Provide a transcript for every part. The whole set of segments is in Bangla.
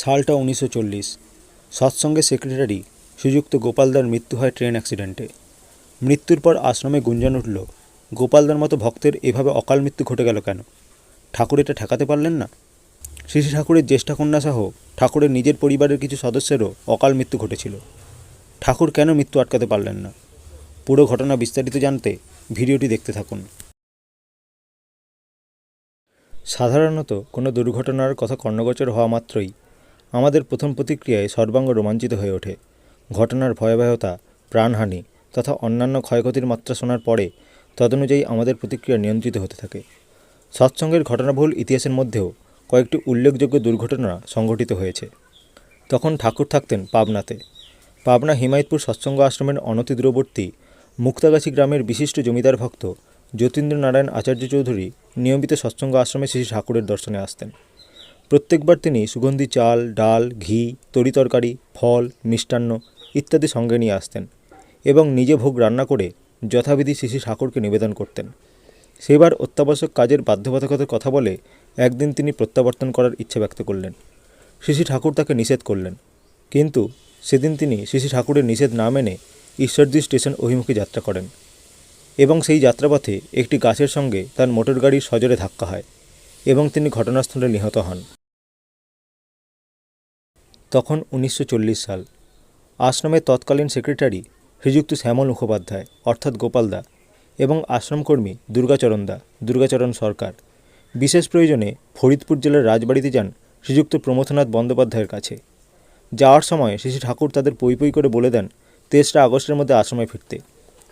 সালটা উনিশশো চল্লিশ। সৎসঙ্গের সেক্রেটারি শ্রীযুক্ত গোপালদার মৃত্যু হয় ট্রেন অ্যাক্সিডেন্টে। মৃত্যুর পর আশ্রমে গুঞ্জন উঠল, গোপালদার মতো ভক্তের এভাবে অকাল মৃত্যু ঘটে গেল কেন? ঠাকুর এটা ঠেকাতে পারলেন না? শ্রী ঠাকুরের জ্যেষ্ঠা কন্যা সহ ঠাকুরের নিজের পরিবারের কিছু সদস্যেরও অকাল মৃত্যু ঘটেছিল। ঠাকুর কেন মৃত্যু আটকাতে পারলেন না? পুরো ঘটনা বিস্তারিত জানতে ভিডিওটি দেখতে থাকুন। সাধারণত কোনো দুর্ঘটনার কথা কর্ণগোচর হওয়া মাত্রই আমাদের প্রথম প্রতিক্রিয়ায় সর্বাঙ্গ রোমাঞ্চিত হয়ে ওঠে। ঘটনার ভয়াবহতা, প্রাণহানি তথা অন্যান্য ক্ষয়ক্ষতির মাত্রা শোনার পরে তদনুযায়ী আমাদের প্রতিক্রিয়া নিয়ন্ত্রিত হতে থাকে। সৎসঙ্গের ঘটনাবহুল ইতিহাসের মধ্যেও কয়েকটি উল্লেখযোগ্য দুর্ঘটনা সংঘটিত হয়েছে। তখন ঠাকুর থাকতেন পাবনাতে। পাবনা হিমায়তপুর সৎসঙ্গ আশ্রমের অনতিদূরবর্তী মুক্তাগাছি গ্রামের বিশিষ্ট জমিদার ভক্ত যতীন্দ্র নারায়ণ আচার্য চৌধুরী নিয়মিত সৎসঙ্গ আশ্রমে শ্রী ঠাকুরের দর্শনে আসতেন। প্রত্যেকবার তিনি সুগন্ধি চাল, ডাল, ঘি তরিতরকারি ফল, মিষ্টান্ন ইত্যাদি সঙ্গে নিয়ে আসতেন এবং নিজে ভোগ রান্না করে যথাবিধি শ্রী ঠাকুরকে নিবেদন করতেন। সেবার অত্যাবশ্যক কাজের বাধ্যবাধকতার কথা বলে একদিন তিনি প্রত্যাবর্তন করার ইচ্ছে ব্যক্ত করলেন। শ্রী ঠাকুর তাকে নিষেধ করলেন। কিন্তু সেদিন তিনি শ্রী ঠাকুরের নিষেধ না মেনে ঈশ্বরদী স্টেশন অভিমুখে যাত্রা করেন এবং সেই যাত্রাপথে একটি গাছের সঙ্গে তার মোটর গাড়ির সজোরে ধাক্কা হয় এবং তিনি ঘটনাস্থলে নিহত হন। তখন উনিশশো চল্লিশ সাল। আশ্রমের তৎকালীন সেক্রেটারি শ্রীযুক্ত শ্যামল মুখোপাধ্যায়, অর্থাৎ গোপালদা এবং আশ্রমকর্মী দুর্গাচরণ দা, দুর্গাচরণ সরকার। বিশেষ প্রয়োজনে ফরিদপুর জেলার রাজবাড়িতে যান শ্রীযুক্ত প্রমথনাথ বন্দ্যোপাধ্যায়ের কাছে। যাওয়ার সময় শ্রী ঠাকুর তাদের পই পই করে বলে দেন, তেসরা আগস্টের মধ্যে আশ্রমে ফিরতে।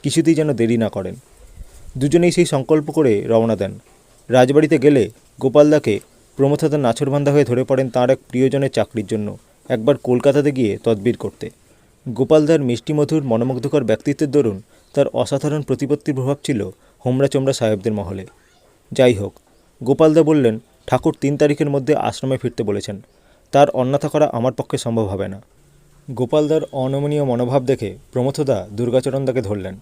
কিছুতেই যেন দেরি না করেন। দুজনেই সেই সংকল্প করে রওনা দেন। রাজবাড়িতে গেলে গোপালদাকে প্রমথনাথ নাছরবান্ধা হয়ে ধরে পড়েন তাঁর এক প্রিয়জনের চাকরির জন্য। একবার কলকাতাতে গিয়ে তদবির করতে। গোপালদার মিষ্টিমধুর মনোমুগ্ধকর ব্যক্তিত্বের দরুন তার অসাধারণ প্রতিপত্তির প্রভাব ছিল হোমরা চোমরা সাহেবদের মহলে। যাই হোক, গোপালদা বললেন, ঠাকুর তিন তারিখের মধ্যে আশ্রমে ফিরতে বলেছেন। তার অন্যথা করা আমার পক্ষে সম্ভব হবে না। গোপালদার অনমনীয় মনোভাব দেখে প্রমথদা দুর্গাচরণদাকে ধরলেন।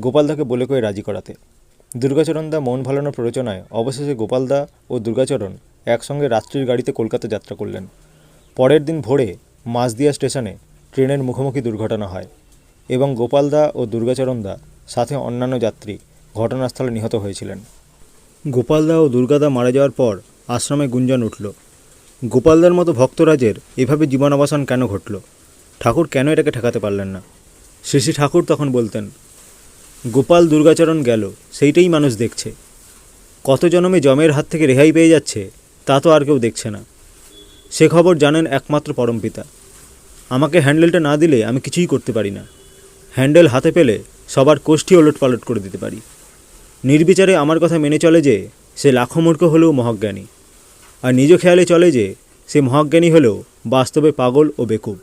গোপালদাকে বলে কয়ে রাজি করাতে। দুর্গাচরণদা মন ভালানোর প্ররোচনায় অবশেষে গোপালদা ও দুর্গাচরণ একসঙ্গে রাত্রির গাড়িতে কলকাতা যাত্রা করলেন। পরের দিন ভোরে মাঝদিয়া স্টেশনে ট্রেনের মুখোমুখি দুর্ঘটনা হয় এবং গোপালদা ও দুর্গাচরণদা সাথে অন্যান্য যাত্রী ঘটনাস্থলে নিহত হয়েছিলেন। গোপালদা ও দুর্গাদা মারা যাওয়ার পর আশ্রমে গুঞ্জন উঠল। গোপালদার মতো ভক্তরাজের এভাবে জীবনাবসান কেন ঘটল? ঠাকুর কেন এটাকে ঠেকাতে পারলেন না? শ্রী ঠাকুর তখন বলতেন, গোপাল দুর্গাচরণ গেল, সেইটাই মানুষ দেখছে। কত জনমে জমের হাত থেকে রেহাই পেয়ে যাচ্ছে, তা তো আর কেউ দেখছে না। সে খবর জানেন একমাত্র পরমপিতা আমাকে হ্যান্ডেলটা না দিলে আমি কিছুই করতে পারি না। হ্যান্ডেল হাতে পেলে সবার কোষ্ঠী ওলট পালট করে দিতে পারি। নির্বিচারে আমার কথা মেনে চলে যে সে লাখো মূর্খ হলেও মহাজ্ঞানী। আর নিজ খেয়ালে চলে যে সে মহাজ্ঞানী হলেও বাস্তবে পাগল ও বেকুব।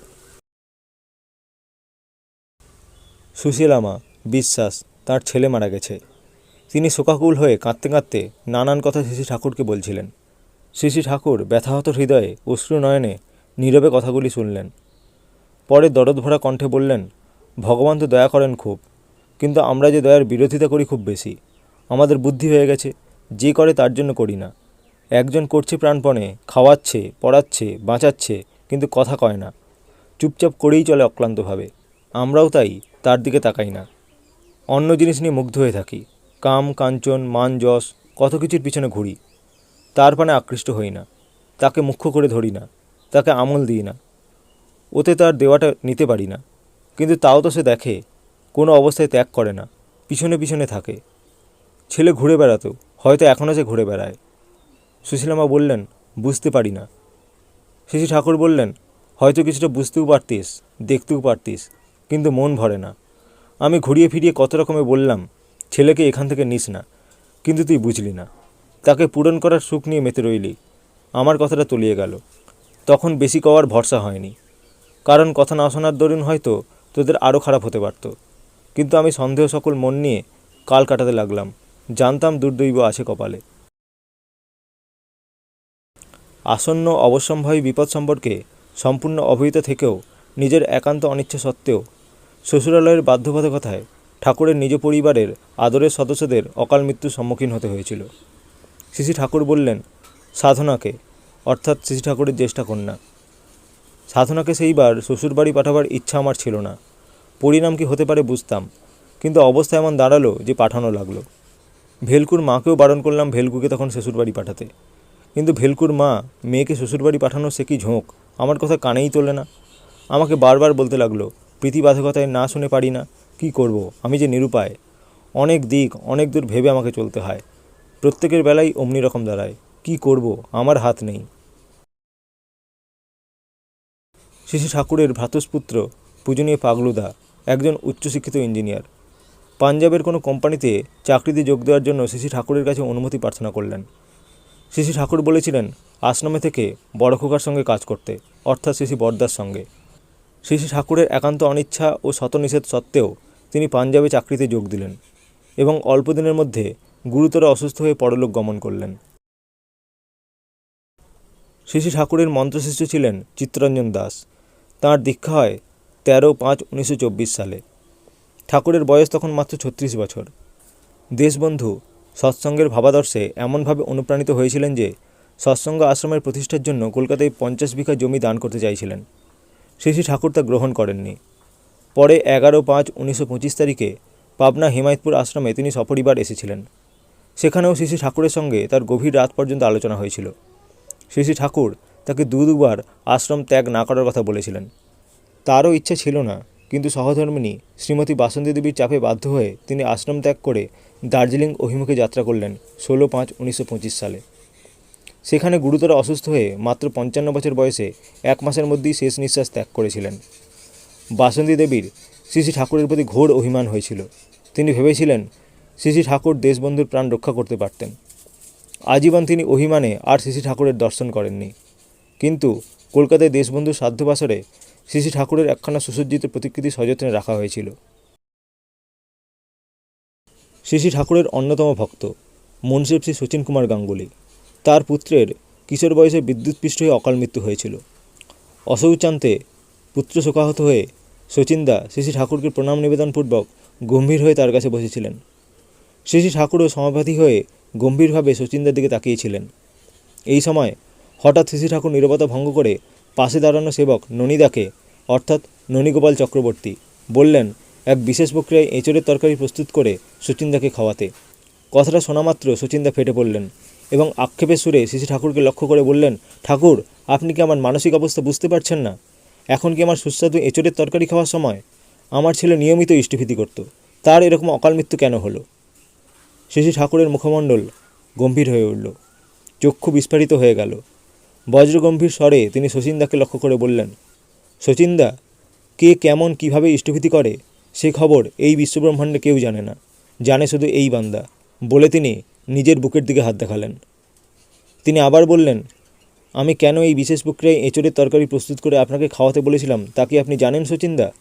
সুশীলামা বিশ্বাস, তার ছেলে মারা গেছে। তিনি শোকাকুল হয়ে কাঁদতে কাঁদতে নানান কথা শ্রী ঠাকুরকে বলছিলেন। শ্রী শ্রী ঠাকুর ব্যথাহত হৃদয়ে অশ্রু নয়নে নীরবে কথাগুলি শুনলেন। পরে দরদ ভরা কণ্ঠে বললেন, ভগবান তো দয়া করেন খুব, কিন্তু আমরা যে দয়ার বিরোধিতা করি খুব বেশি। আমাদের বুদ্ধি হয়ে গেছে, যে করে তার জন্য করি না। একজন করছে প্রাণপণে, খাওয়াচ্ছে, পড়াচ্ছে, বাঁচাচ্ছে, কিন্তু কথা কয় না। চুপচাপ করেই চলে অক্লান্তভাবে। আমরাও তাই, তার দিকে তাকাই না। অন্য জিনিস নিয়ে মুগ্ধ হয়ে থাকি। কাম, কাঞ্চন, মান, যশ, কত কিছুর পিছনে ঘুরি। তার পানে আকৃষ্ট হই না। তাকে মুখ্য করে ধরি না। তাকে আমল দিই না। ওতে তার দেওয়াটা নিতে পারি না। কিন্তু তাও তো সে দেখে, কোনো অবস্থায় ত্যাগ করে না। পিছনে পিছনে থাকে। ছেলে ঘুরে বেড়াতো, হয়তো এখনও সে ঘুরে বেড়ায়। সুশীলামা বললেন, বুঝতে পারি না। শিশু ঠাকুর বললেন, হয়তো কিছুটা বুঝতেও পারতিস, দেখতেও পারতিস, কিন্তু মন ভরে না। আমি ঘুরিয়ে ফিরিয়ে কত রকমে বললাম, ছেলেকে এখান থেকে নিস না, কিন্তু তুই বুঝলি না। তাকে পূরণ করার সুখ নিয়ে মেতে রইলি। আমার কথাটা তলিয়ে গেল। তখন বেশি কওয়ার ভরসা হয়নি। কারণ কথা না শোনার দরুন হয়তো তোদের আরও খারাপ হতে পারত। কিন্তু আমি সন্দেহ সকল মন নিয়ে কাল কাটাতে লাগলাম। জানতাম দুর্দৈব আছে কপালে। আসন্ন অবশ্যম্ভাবী বিপদ সম্পর্কে সম্পূর্ণ অবহিত থেকেও নিজের একান্ত অনিচ্ছা সত্ত্বেও শ্বশুরালয়ের বাধ্যবাধকতায় ঠাকুরের নিজ পরিবারের আদরের সদস্যদের অকাল মৃত্যুর সম্মুখীন হতে হয়েছিল। শ্রী ঠাকুর বললেন, সাধনাকে, অর্থাৎ শ্রী ঠাকুরের জ্যেষ্ঠা কন্যা। সাধনাকে সেইবার শ্বশুরবাড়ি পাঠাবার ইচ্ছা আমার ছিল না। পরিণাম কি হতে পারে বুঝতাম, কিন্তু অবস্থা এমন দাঁড়াল যে পাঠানো লাগল। ভেলকুর মাকেও বারণ করলাম ভেলকুকে তখন শ্বশুরবাড়ি পাঠাতে। কিন্তু ভেলকুর মা, মেয়েকে শ্বশুরবাড়ি পাঠানো সে কি ঝোঁক, আমার কথা কানেই তোলে না। আমাকে বারবার বলতে লাগল, প্রীতিবাধকতায় না শুনে পারি না, কি করব, আমি যে নিরুপায়। অনেক দিক, অনেক দূর ভেবে আমাকে চলতে হয়। প্রত্যেকের বেলায় অমনি রকম দাঁড়ায়। কি করব? আমার হাত নেই। শিশু ঠাকুরের ভ্রাতুষ্পুত্র, পূজনীয় পাগলুদা, একজন উচ্চশিক্ষিত ইঞ্জিনিয়ার। পাঞ্জাবের কোনো কোম্পানিতে চাকরিতে যোগ দেওয়ার জন্য শিশি ঠাকুরের কাছে অনুমতি প্রার্থনা করলেন। শিশি ঠাকুর বলেছিলেন, আশ্রমে থেকে বড় খোকার সঙ্গে কাজ করতে, অর্থাৎ শিশি বর্দার সঙ্গে। শিশি ঠাকুরের একান্ত অনিচ্ছা ও শতনিষেধ সত্ত্বেও তিনি পাঞ্জাবে চাকরিতে যোগ দিলেন এবং অল্প দিনের মধ্যে গুরুতর অসুস্থ হয়ে পরলোক গমন করলেন। শিশি ঠাকুরের মন্ত্রশিষ্য ছিলেন চিত্তরঞ্জন দাস। তাঁর দীক্ষা হয় তেরো পাঁচ উনিশশো সালে। ঠাকুরের বয়স তখন মাত্র ছত্রিশ বছর। দেশবন্ধু সৎসঙ্গের ভাবাদর্শে এমনভাবে অনুপ্রাণিত হয়েছিলেন যে, সৎসঙ্গ আশ্রমের প্রতিষ্ঠার জন্য কলকাতায় পঞ্চাশ বিঘা জমি দান করতে চাইছিলেন। শ্রী ঠাকুর তা গ্রহণ করেননি। পরে এগারো পাঁচ উনিশশো তারিখে পাবনা হিমায়তপুর আশ্রমে তিনি সপরিবার এসেছিলেন। সেখানেও শ্রী ঠাকুরের সঙ্গে তার গভীর রাত পর্যন্ত আলোচনা হয়েছিল। শ্রী ঠাকুর তাকে দু দুবার আশ্রম ত্যাগ না করার কথা বলেছিলেন। তারও ইচ্ছা ছিল না, কিন্তু সহধর্মিনী শ্রীমতী বাসন্তী দেবীর চাপে বাধ্য হয়ে তিনি আশ্রম ত্যাগ করে দার্জিলিং অভিমুখে যাত্রা করলেন ষোলো পাঁচ উনিশশো সালে। সেখানে গুরুতর অসুস্থ হয়ে মাত্র পঞ্চান্ন বছর বয়সে এক মাসের মধ্যেই শেষ নিঃশ্বাস ত্যাগ করেছিলেন। বাসন্তী দেবীর শ্রী শ্রী ঠাকুরের প্রতি ঘোর অভিমান হয়েছিল। তিনি ভেবেছিলেন শ্রী ঠাকুর দেশবন্ধুর প্রাণ রক্ষা করতে পারতেন। আজীবন তিনি অভিমানে আর শ্রী ঠাকুরের দর্শন করেননি। কিন্তু কলকাতায় দেশবন্ধুর সাধ্যবাসরে শ্রী ঠাকুরের একখানা সুসজ্জিত প্রতিকৃতি সযত্নে রাখা হয়েছিল। শ্রী ঠাকুরের অন্যতম ভক্ত মুন্সিপ শ্রী সচিন কুমার গাঙ্গুলি। তার পুত্রের কিশোর বয়সে বিদ্যুৎপৃষ্ট হয়ে অকাল মৃত্যু হয়েছিল। অশৌচান্তে পুত্র শোকাহত হয়ে শচীনদা শ্রী শ্রী ঠাকুরকে প্রণাম নিবেদনপূর্বক গম্ভীর হয়ে তার কাছে বসেছিলেন। শ্রী শ্রী ঠাকুরও সমাপাতি হয়ে গম্ভীরভাবে শচীনদার দিকে তাকিয়েছিলেন। এই সময় হঠাৎ শ্রী ঠাকুর নীরবতা ভঙ্গ করে পাশে দাঁড়ানো সেবক ননিদাকে, অর্থাৎ ননীগোপাল চক্রবর্তী, বললেন, এক বিশেষ প্রক্রিয়ায় এঁচড়ের তরকারি প্রস্তুত করে সচিনদাকে খাওয়াতে। কথাটা শোনা মাত্র সচিনদা ফেটে পড়লেন এবং আক্ষেপের সুরে শ্রী ঠাকুরকে লক্ষ্য করে বললেন, ঠাকুর, আপনি কি আমার মানসিক অবস্থা বুঝতে পারছেন না? এখন কি আমার সুস্বাদু এঁচড়ের তরকারি খাওয়ার সময়? আমার ছেলে নিয়মিত ইষ্টভীতি করত। তার এরকম অকাল মৃত্যু কেন হলো? শ্রী ঠাকুরের মুখমণ্ডল গম্ভীর হয়ে উঠল। চক্ষু বিস্ফারিত হয়ে গেল। বজ্রগম্ভীর স্বরে তিনি শচীনদাকে লক্ষ্য করে বললেন, শচীনদা, কে, কেমন, কীভাবে ইষ্টভীতি করে? সে খবর এই বিশ্বব্রহ্মাণ্ডে কেউ জানে না। জানে শুধু এই বান্দা বলে তিনি নিজের বুকের দিকে হাত দেখালেন। তিনি আবার বললেন, আমি কেন এই বিশেষ প্রক্রিয়ায় এঁচড়ের তরকারি প্রস্তুত করে আপনাকে খাওয়াতে বলেছিলাম তা কি আপনি জানেন শচীনদা?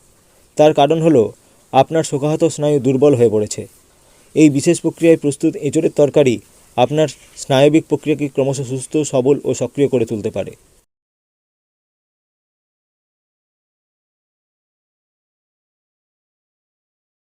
তার কারণ হলো, আপনার শোকাহত স্নায়ু দুর্বল হয়ে পড়েছে। এই বিশেষ প্রক্রিয়ায় প্রস্তুত এঁচোড়ের তরকারি আপনার স্নায়বিক প্রক্রিয়াকে ক্রমশ সুস্থ, সবল ও সক্রিয় করে তুলতে পারে।